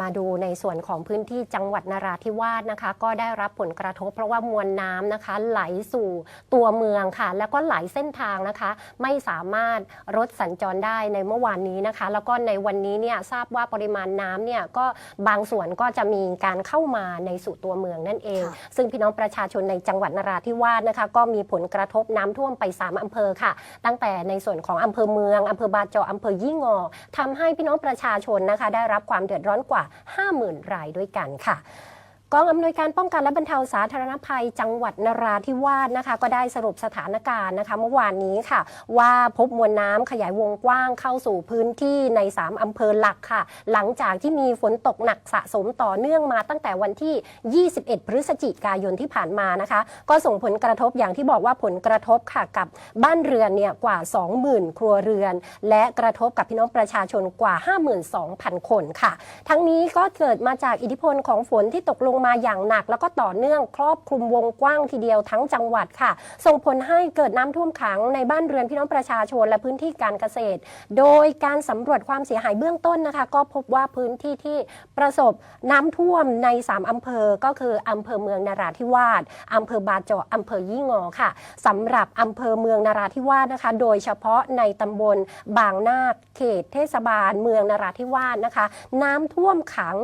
มาดูในส่วนของพื้นที่จังหวัดนราธิวาสนะคะ ก็ได้รับผลกระทบเพราะว่ามวลน้ำนะคะ ไหลสู่ตัวเมืองค่ะ แล้วก็หลายเส้นทางนะคะ ไม่สามารถรถสัญจรได้ในเมื่อวานนี้นะคะ แล้วก็ในวันนี้เนี่ยทราบว่าปริมาณน้ำเนี่ยก็บางส่วนก็จะมีการเข้ามาในสู่ตัวเมืองนั่นเองค่ะซึ่งพี่น้องประชาชนในจังหวัดนราธิวาสนะคะ ก็มีผลกระทบน้ำท่วมไป 3อำเภอค่ะ ตั้งแต่ในส่วนของอำเภอเมืองอำเภอบาเจาะอำเภอยี่งอทำให้พี่น้องประชาชนนะคะ ได้รับความเดือดร้อนกว่า50,000 รายด้วยกันค่ะ กองอำนวยการป้องกันและบรรเทาสาธารณภัยจังหวัดนราธิวาสนะคะ ก็ได้สรุปสถานการณ์นะคะเมื่อวานนี้ค่ะ ว่าพบมวลน้ำขยายวงกว้างเข้าสู่พื้นที่ใน 3อำเภอหลักค่ะ หลังจากที่มีฝนตกหนักสะสมต่อเนื่องมาตั้งแต่วันที่ 21 พฤศจิกายนที่ผ่านมานะคะ ก็ส่งผลกระทบอย่างที่บอกว่าผลกระทบค่ะกับบ้านเรือนเนี่ยกว่า 20,000 ครัวเรือน และกระทบกับพี่น้องประชาชนกว่า 52,000 คนค่ะ ทั้งนี้ก็เกิดมาจากอิทธิพลของฝนที่ตกลงมาอย่างหนัก แล้วก็ต่อเนื่องครอบคลุมวงกว้างทีเดียวทั้งจังหวัดค่ะ ส่งผลให้เกิดน้ำท่วมขังในบ้านเรือนพี่น้องประชาชนและพื้นที่การเกษตร โดยการสำรวจความเสียหายเบื้องต้นนะคะ ก็พบว่าพื้นที่ที่ประสบน้ำท่วมใน 3อำเภอก็คืออำเภอเมืองนราธิวาสอำเภอบาเจาะอำเภอยี่งอค่ะสำหรับอำเภอเมืองนราธิวาสนะคะ โดยเฉพาะในตำบลบางนาคเขตเทศบาล เมืองนราธิวาสนะคะ น้ำท่วมขัง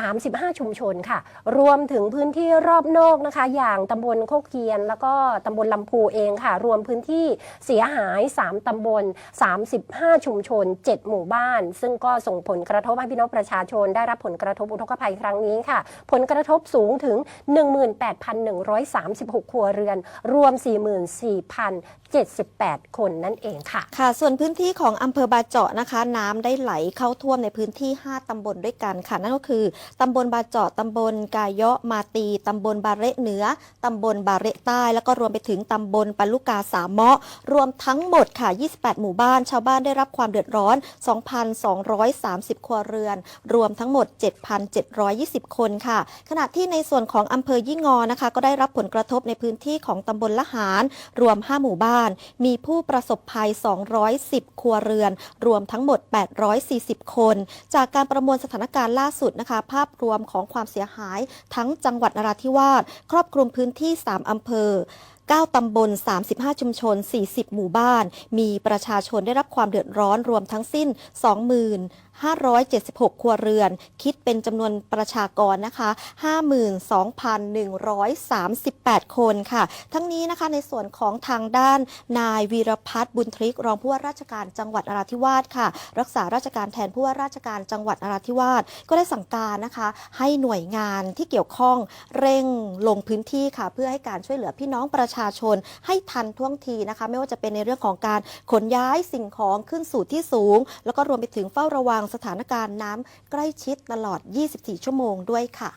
35 ชุมชนค่ะรวมถึงพื้นที่รอบนอกนะคะ อย่างตำบลโคกเคียน แล้วก็ตำบลลำพูเองค่ะ รวมพื้นที่เสียหาย 3ตำบล 35 ชุมชน 7 หมู่บ้าน ซึ่งก็ส่งผลกระทบให้พี่น้องประชาชน ได้รับผลกระทบอุทกภัยครั้งนี้ค่ะ ผลกระทบสูงถึง 18,136 ครัวเรือน รวม 44,078 คนนั่นเองค่ะ ค่ะ ส่วนพื้นที่ของอำเภอบาเจาะนะคะ น้ำได้ไหลเข้าท่วมในพื้นที่ 5ตำบลด้วยกันค่ะ นั่นก็คือตำบลบาเจาะตำบลกายเยาะมาตีตำบลบาเระเหนือตำบลบาเระใต้ แล้วก็รวมไปถึงตำบลปาลุกาสามเมาะ รวมทั้งหมดค่ะ 28 หมู่บ้าน ชาวบ้านได้รับความเดือดร้อน 2,230 ครัวเรือน รวมทั้งหมด 7,720 คนค่ะ ขณะที่ในส่วนของอำเภอยี่งอนะคะ ก็ได้รับผลกระทบในพื้นที่ของตำบลละหาร รวม 5 หมู่บ้าน มีผู้ประสบภัย 210 ครัวเรือน รวมทั้งหมด 840 คน จากการประมวลสถานการณ์ล่าสุดนะคะ ภาพรวมของความเสียหายทั้งจังหวัดนราธิวาสครอบคลุมพื้นที่ 3 อำเภอ 9 ตำบล 35 ชุมชน 40 หมู่บ้าน มีประชาชนได้รับความเดือดร้อนรวมทั้งสิ้น576 ครัวเรือน คิดเป็นจำนวนประชากรนะคะ 52,138 คนค่ะ ทั้งนี้นะคะในส่วนของทางด้านนายวีรพัฒน์บุญทริก รองผู้ว่าราชการจังหวัดนราธิวาสค่ะ รักษาราชการแทนผู้ว่าราชการจังหวัดนราธิวาสก็ได้สั่งการนะคะ ให้หน่วยงานที่เกี่ยวข้องเร่งลงพื้นที่ค่ะ เพื่อให้การช่วยเหลือพี่น้องประชาชาชนให้ทันท่วงทีนะคะ ไม่ว่าจะเป็นในเรื่องของการขนย้ายสิ่งของขึ้นสู่ที่สูง แล้วก็รวมไปถึงเฝ้าระวังสถานการณ์น้ำใกล้ชิดตลอด 24 ชั่วโมงด้วยค่ะ